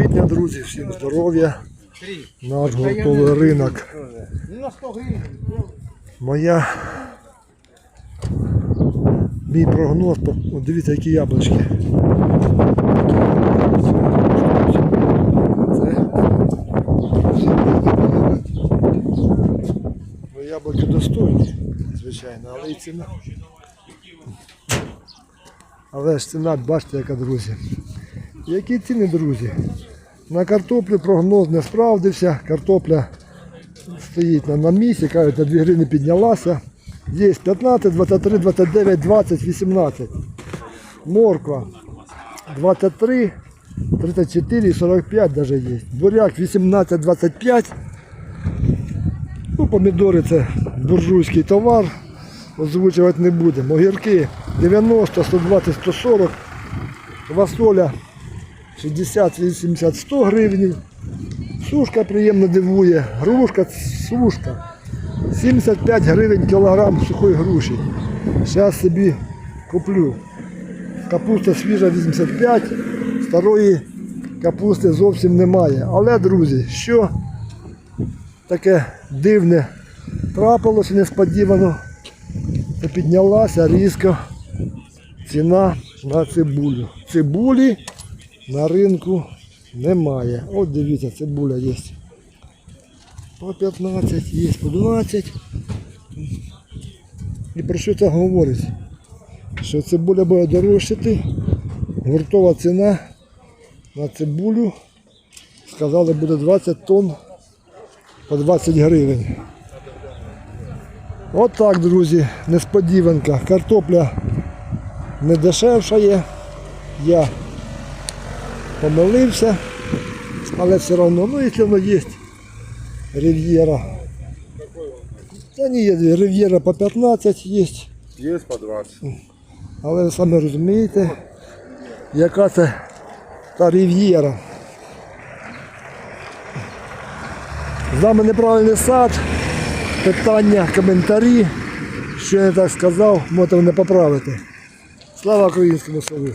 квітня, друзі, всім здоров'я. Наш гуртовий ринок. Моя мій прогноз, дивіться, які яблучки. Це яблуки достойні, звичайно, але і ціна. Але ж ціна, бачите, яка друзі. Які ціни, друзі? На картоплю прогноз не справдився. Картопля стоїть на, місці, кажуть, на 2 гривні піднялася. Є 15, 23, 29, 20, 18. Морква 23, 34, 45 даже є. Буряк 18, 25. Ну, помідори це буржуйський товар. Озвучувати не будемо. Огірки 90, 120, 140. Квасоля 60, 80, 100 гривень. Сушка приємно дивує. Грушка, сушка. 75 гривень кілограм сухої груші. Зараз собі куплю. Капуста свіжа 85, старої капусти зовсім немає. Але, друзі, що таке дивне трапилося несподівано, то піднялася різко ціна на цибулю. Цибулі на ринку немає. От дивіться, цибуля є. По 15, є по 20. І про що це говорить? Що цибуля буде дорожчати. Гуртова ціна на цибулю. Сказали, буде 20 тонн по 20 гривень. От так, друзі, несподіванка. Картопля не дешевша є. Я помилився, але все одно, ну якщо воно є рив'єра. Та ні, є рив'єра по 15 є, Есть по 20. але ви самі розумієте, яка це та рив'єра. З нами неправильний сад, питання, коментарі. Що я не так сказав, можете мене поправити. Слава українському селу!